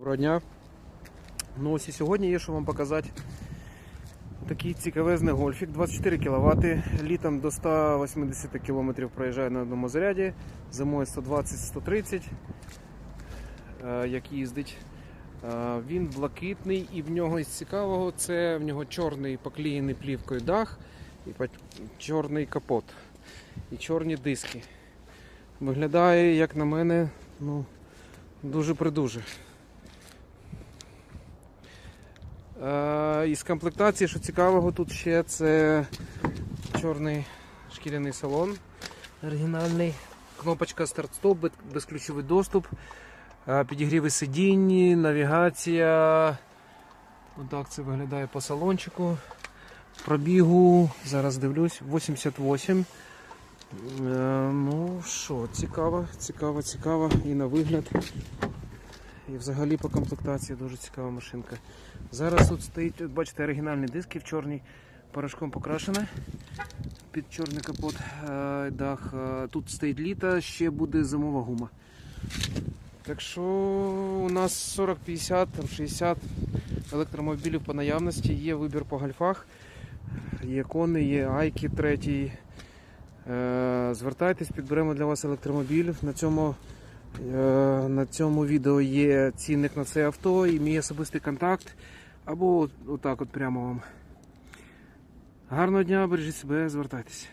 Доброго дня. Ну ось і сьогодні є що вам показати. Такий цікавезний гольфік, 24 кВт, літом до 180 км проїжджає на одному заряді, зимою 120-130 е, як їздить. Е, Він блакитний і в нього із цікавого це в нього чорний поклеєний плівкою дах і чорний капот і чорні диски. Виглядає, як на мене, ну, дуже із комплектації, що цікавого, тут ще це чорний шкіряний салон оригінальний. Кнопочка старт-стоп, безключовий доступ, е, підігріви сидінь, навігація. Отак це виглядає по салончику. Пробігу, зараз дивлюсь, 88. Е, ну що, цікаво, цікаво, цікаво і на вигляд. І взагалі по комплектації дуже цікава машинка. Зараз тут стоїть, от бачите, оригінальні диски в чорній порошком покрашені. Під чорний капот е, дах. Е, Тут стоїть літа, ще буде зимова гума. Так що у нас 40-50, 60 електромобілів по наявності, є вибір по гольфах, є кони, є айки третій. Е, Звертайтесь, підберемо для вас електромобіль. На цьому На цьому відео є цінник на це авто і мій особистий контакт. Або отак от прямо вам. Гарного дня, бережіть себе, звертайтеся.